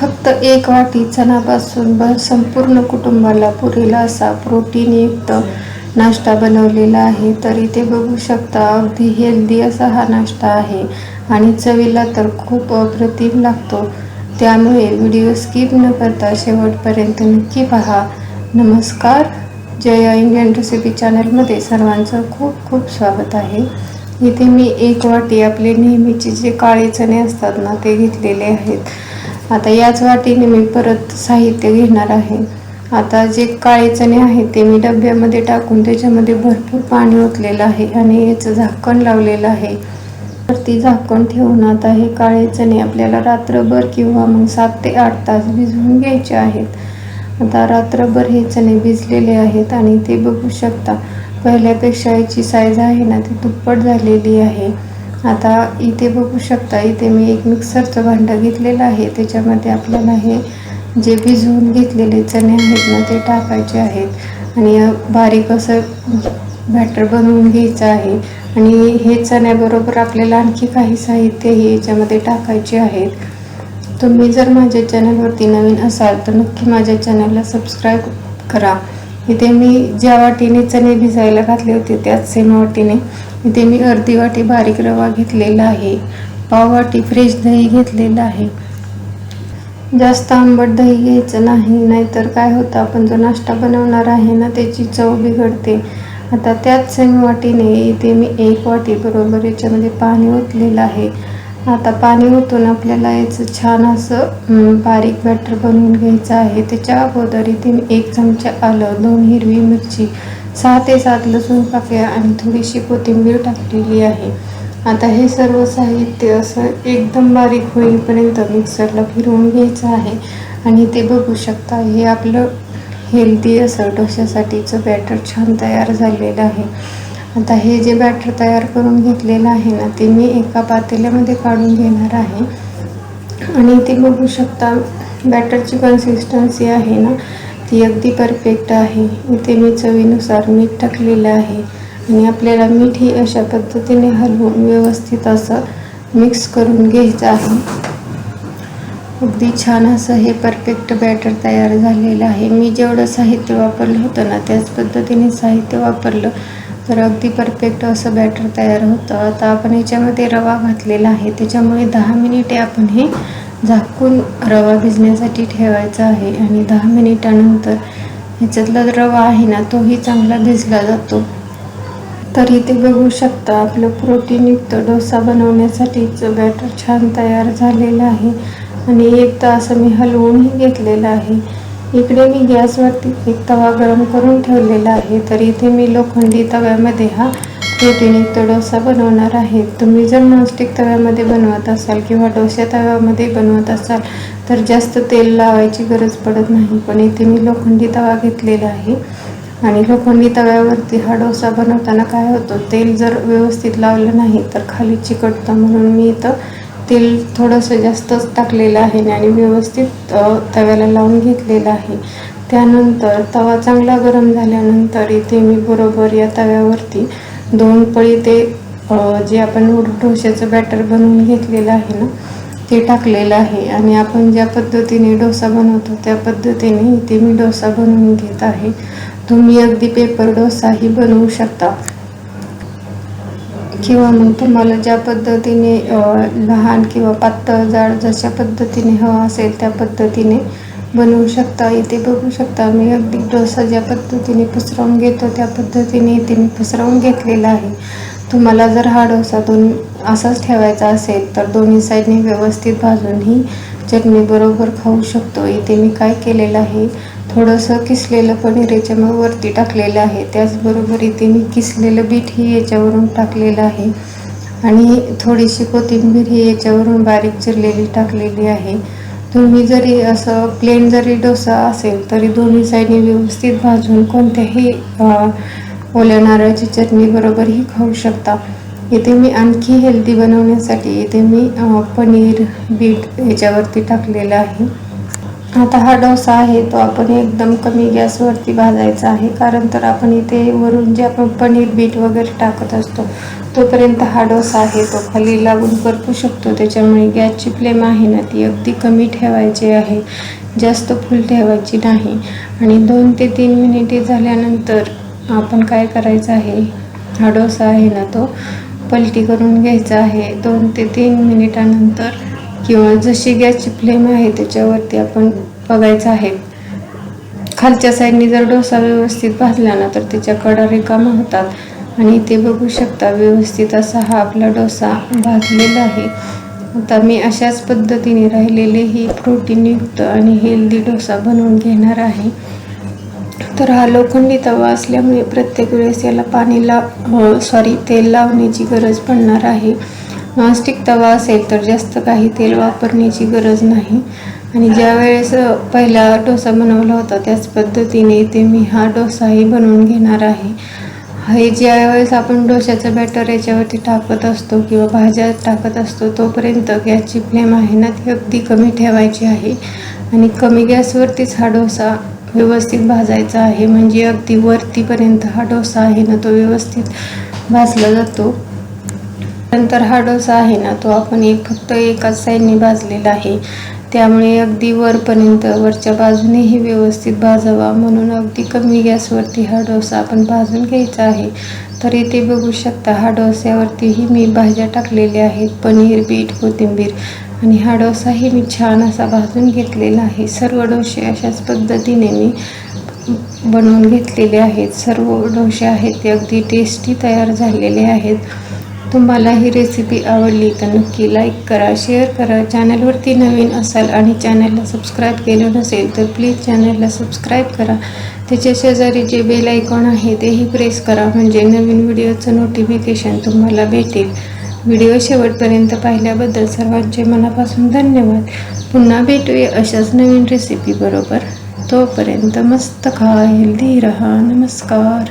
फक्त एक वाटी चणापासून ब संपूर्ण कुटुंबाला पुरेल असा प्रोटीनयुक्त नाश्ता बनवलेला आहे. तर इथे बघू शकता अगदी हेल्दी असा हा नाश्ता आहे आणि चवीला तर खूप अप्रतिम लागतो. त्यामुळे व्हिडिओ स्किप न करता शेवटपर्यंत नक्की पहा. नमस्कार. जया इंडियन रेसिपी चॅनलमध्ये सर्वांचं खूप खूप स्वागत आहे. इथे मी एक वाटी आपले नेहमीचे जे काळे चणे असतात ना ते घेतलेले आहेत. आता याच वाटीने मी परत साहित्य घेणार आहे. आता जे काळे चणे आहेत ते मी डब्यामध्ये टाकून त्याच्यामध्ये भरपूर पाणी ओतलेलं आहे आणि याचं झाकण लावलेलं आहे. वरती झाकण ठेवून आता हे काळे चणे आपल्याला रात्रभर किंवा मग सात ते आठ तास भिजवून घ्यायचे आहेत. आता रात्रभर हे चणे भिजलेले आहेत आणि ते बघू शकता पहिल्यापेक्षा याची साईज आहे ना ती दुप्पट झालेली आहे. आता इथे बघू शकता इथे मी एक मिक्सरचं भांडं घेतलेलं आहे. त्याच्यामध्ये आपल्याला हे जे भिजवून घेतलेले चणे आहेत ना ते टाकायचे आहेत. आणि बारीक असं बॅटर बनवून घ्यायचं आहे. आणि हे चण्याबरोबर आपल्याला आणखी काही साहित्य हे याच्यामध्ये टाकायचे आहेत. तुम्ही जर माझ्या चॅनलवरती नवीन असाल तर नक्की माझ्या चॅनलला सबस्क्राईब करा. इथे मी ज्या वाटीने चणे भिजायला घातले होते त्याच सेम वाटीने इथे मी अर्धी वाटी बारीक रवा घेतलेला आहे. पाव वाटी फ्रेश दही घेतलेलं आहे. जास्त आंबट दही घ्यायचं नाही नाहीतर काय होतं आपण जो नाश्ता बनवणार आहे ना त्याची चव बिघडते. आता त्याच सेम वाटीने इथे मी एक वाटी बरोबर याच्यामध्ये पाणी ओतलेलं आहे. आता पाणी ओतून आपल्याला याचं छान असं बारीक बॅटर बनवून घ्यायचं आहे. त्याच्या अगोदर इथे मी एक चमचा आलं दोन हिरवी मिरची सहा ते सात लसूण पाकळ्या आणि थोडीशी कोथिंबीर टाकलेली आहे. आता हे सर्व साहित्य असं एकदम बारीक होईपर्यंत मिक्सरला फिरवून घ्यायचं आहे. आणि ते बघू शकता हे आपलं हेल्दी असं डोश्यासाठीचं बॅटर छान तयार झालेलं आहे. आता हे जे बॅटर तयार करून घेतलेलं आहे ना ते मी एका पातेल्यामध्ये काढून घेणार आहे. आणि ते बघू शकता बॅटरची कन्सिस्टन्सी आहे ना ती अगदी परफेक्ट आहे. इथे मी चवीनुसार मीठ टाकलेलं आहे. आणि आपल्याला मीठ ही अशा पद्धतीने हलवून व्यवस्थित असं मिक्स करून घ्यायचं आहे. अगदी छान असं हे परफेक्ट बॅटर तयार झालेलं आहे. मी जेवढं साहित्य वापरलं होतं ना त्याच पद्धतीने साहित्य वापरलं तर अगदी परफेक्ट असं बॅटर तयार होतं. आता आपण याच्यामध्ये रवा घातलेला आहे. त्याच्यामुळे दहा मिनिटे आपण हे झाकून रवा भिजण्यासाठी ठेवायचा आहे आणि दहा मिनिटानंतर ह्याच्यातला रवा आहे ना तोही चांगला भिजला जातो. तर इथे बघू शकता आपलं प्रोटीनयुक्त डोसा बनवण्यासाठीचं बॅटर छान तयार झालेलं आहे. आणि एक तास मी हलवूनही घेतलेलं आहे. इकडे मी गॅसवरती एक तवा गरम करून ठेवलेला आहे. तर इथे मी लोखंडी तव्यामध्ये हा प्रोटीनयुक्त डोसा बनवणार आहे तुम्ही जर नॉनस्टिक तव्यामध्ये बनवत असाल किंवा डोसा तव्यामध्ये बनवत असाल तर जास्त तेल लावायची गरज पडत नाही. पण इथे मी लोखंडी तवा घेतलेला आहे आणि लोखंडी तव्यावरती हा डोसा बनवताना काय होतं तेल जर व्यवस्थित लावलं नाही तर खाली चिकटतं. म्हणून मी इथं तेल थोडंसं जास्तच टाकलेलं आहे आणि व्यवस्थित तव्याला लावून घेतलेलं आहे. त्यानंतर तवा चांगला गरम झाल्यानंतर इथे मी बरोबर या तव्यावरती दोन पळी ते जे आपण डोश्याचं बॅटर बनवून घेतलेलं आहे ना ते टाकलेलं आहे. आणि आपण ज्या पद्धतीने डोसा बनवतो त्या पद्धतीने इथे मी डोसा बनवून घेत आहे. तुम्ही अगदी पेपर डोसाही बनवू शकता. किंवा मग तुम्हाला ज्या पद्धतीने लहान किंवा पातळ जाड जशा पद्धतीने हवा असेल त्या पद्धतीने बनवू शकता इथे बघू शकता. मी अगदी डोसा ज्या पद्धतीने पसरवून घेतो. त्या पद्धतीने इथे मी पसरवून घेतलेला आहे. तुम्हाला जर हा डोसा दोन असाच ठेवायचा असेल तर दोन्ही साईडने व्यवस्थित भाजूनही चटणी बरोबर खाऊ शकतो. इथे मी काय केलेलं आहे थोडंसं किसलेलं पनीर याच्यामुळे वरती टाकलेलं आहे. त्याचबरोबर इथे मी किसलेलं बीटही याच्यावरून टाकलेलं आहे. आणि थोडीशी कोथिंबीर ही याच्यावरून बारीक चिरलेली टाकलेली आहे. तुम्ही जरी असं प्लेन जरी डोसा असेल तरी दोन्ही साईडने व्यवस्थित भाजून कोणत्याही ओल्या नारळाची चटणी बरोबरही खाऊ शकता. इथे मी आणखी हेल्दी बनवण्यासाठी इथे मी पनीर बीट याच्यावरती टाकलेलं आहे. आता हा डोसा आहे तो आपण एकदम कमी गॅसवरती भाजायचा आहे. कारण तर आपण इथे वरून जे आपण पनीर बीट वगैरे टाकत असतो तोपर्यंत हा डोसा आहे तो खाली लागून करपू शकतो. त्याच्यामुळे गॅसची फ्लेम आहे ना ती अगदी कमी ठेवायची आहे. जास्त फुल ठेवायची नाही. आणि दोन ते तीन मिनिटे झाल्यानंतर आपण काय करायचं आहे हा डोसा आहे ना तो पलटी करून घ्यायचा आहे. दोन ते तीन मिनिटानंतर किंवा जशी गॅसची फ्लेम आहे त्याच्यावरती आपण बघायचं आहे. खालच्या साईडने जर डोसा व्यवस्थित भाजला ना तर त्याच्या कडा रिकामा होतात. आणि ते बघू शकता व्यवस्थित असा हा आपला डोसा भाजलेला आहे. आता मी अशाच पद्धतीने राहिलेले ही प्रोटीनयुक्त आणि हेल्दी डोसा बनवून घेणार आहे. तर हा लोखंडी तवा असल्यामुळे प्रत्येक वेळेस याला पाणी लाव सॉरी तेल लावण्याची गरज पडणार आहे. नॉनस्टिक तवा असेल तर जास्त काही तेल वापरण्याची गरज नाही. आणि ज्या वेळेस पहिला डोसा बनवला होता त्याच पद्धतीने इथे मी हा डोसाही बनवून घेणार आहे. हे ज्या वेळेस आपण डोशाचं बॅटर याच्यावरती टाकत असतो किंवा भाज्या टाकत असतो तोपर्यंत गॅसची फ्लेम आहे ना ती अगदी कमी ठेवायची आहे. आणि कमी गॅसवरतीच हा डोसा व्यवस्थित भाजायचा आहे. म्हणजे अगदी वरतीपर्यंत हा डोसा आहे ना तो व्यवस्थित भाजला जातो. नंतर हा डोसा आहे ना तो आपण एक फक्त एकाच साईडने भाजलेला आहे. त्यामुळे अगदी वरपर्यंत वरच्या बाजूनेही व्यवस्थित भाजावा. म्हणून अगदी कमी गॅसवरती हा डोसा आपण भाजून घ्यायचा आहे. तर इथे बघू शकता हा डोस्यावरतीही मी भाज्या टाकलेल्या आहेत. पनीर बीट कोथिंबीर. आणि हा डोसाही मी छान असा भाजून घेतलेला आहे. सर्व डोसे अशाच पद्धतीने मी बनवून घेतलेले आहेत. सर्व डोसे आहेत ते अगदी टेस्टी तयार झालेले आहेत. तुम्हाला ही रेसिपी आवडली तर नक्की लाईक करा शेअर करा. चॅनलवरती नवीन असाल आणि चॅनलला सबस्क्राईब केलं नसेल तर प्लीज चॅनलला सबस्क्राईब करा. त्याच्या शेजारी जे बेल आयकॉन आहे तेही प्रेस करा. म्हणजे नवीन व्हिडिओचं नोटिफिकेशन तुम्हाला भेटेल. व्हिडिओ शेवटपर्यंत पाहिल्याबद्दल सर्वांचे मनापासून धन्यवाद. पुन्हा भेटूया अशाच नवीन रेसिपी बरोबर. तोपर्यंत मस्त खा हेल्दी रहा. नमस्कार.